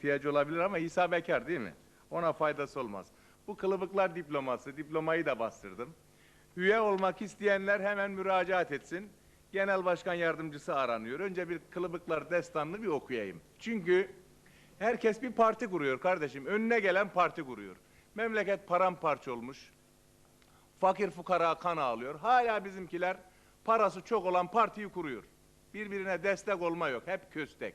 ihtiyacı olabilir ama İsa bekar değil mi? Ona faydası olmaz. Bu kılıbıklar diploması, diplomayı da bastırdım. Üye olmak isteyenler hemen müracaat etsin. Genel başkan yardımcısı aranıyor. Önce bir kılıbıklar destanını bir okuyayım. Çünkü herkes bir parti kuruyor kardeşim. Önüne gelen parti kuruyor. Memleket paramparça olmuş. Fakir fukara kan ağlıyor. Hala bizimkiler parası çok olan partiyi kuruyor. Birbirine destek olma yok. Hep köstek.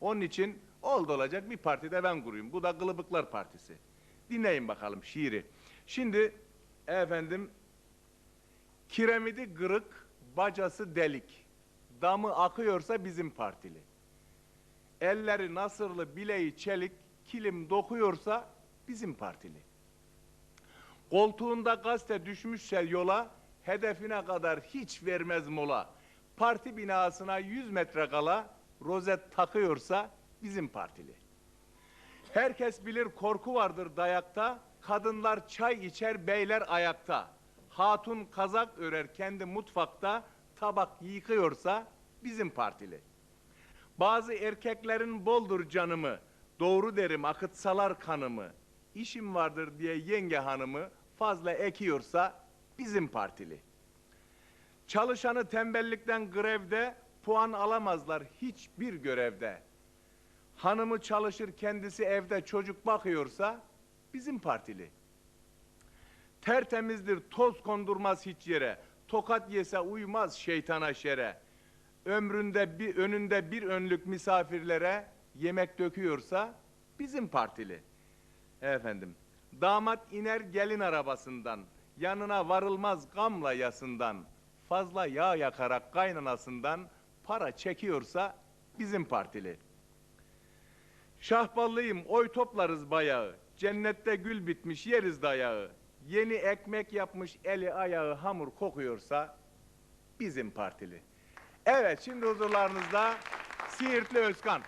Onun için oldu olacak bir partide ben kurayım. Bu da Kılıbıklar Partisi. Dinleyin bakalım şiiri. Şimdi efendim kiremidi kırık, bacası delik. Damı akıyorsa bizim partili. Elleri nasırlı, bileği çelik, kilim dokuyorsa bizim partili. Koltuğunda gazete düşmüşse yola, hedefine kadar hiç vermez mola. Parti binasına 100 metre kala rozet takıyorsa bizim partili. Herkes bilir korku vardır dayakta, kadınlar çay içer, beyler ayakta. Hatun kazak örer kendi mutfakta, tabak yıkıyorsa bizim partili. Bazı erkeklerin boldur canımı, doğru derim akıtsalar kanımı. İşim vardır diye yenge hanımı fazla ekiyorsa bizim partili. Çalışanı tembellikten grevde puan alamazlar hiçbir görevde. Hanımı çalışır kendisi evde çocuk bakıyorsa bizim partili. Tertemizdir toz kondurmaz hiç yere. Tokat yese uymaz şeytana şere. Ömründe bir önünde bir önlük misafirlere yemek döküyorsa bizim partili. Efendim. Damat iner gelin arabasından. Yanına varılmaz gamla yasından. Fazla yağ yakarak kaynanasından para çekiyorsa bizim partili. Şahballıyım oy toplarız bayağı. Cennette gül bitmiş yeriz dayağı. Yeni ekmek yapmış eli ayağı hamur kokuyorsa bizim partili. Evet şimdi huzurlarınızda Siirtli Özkan.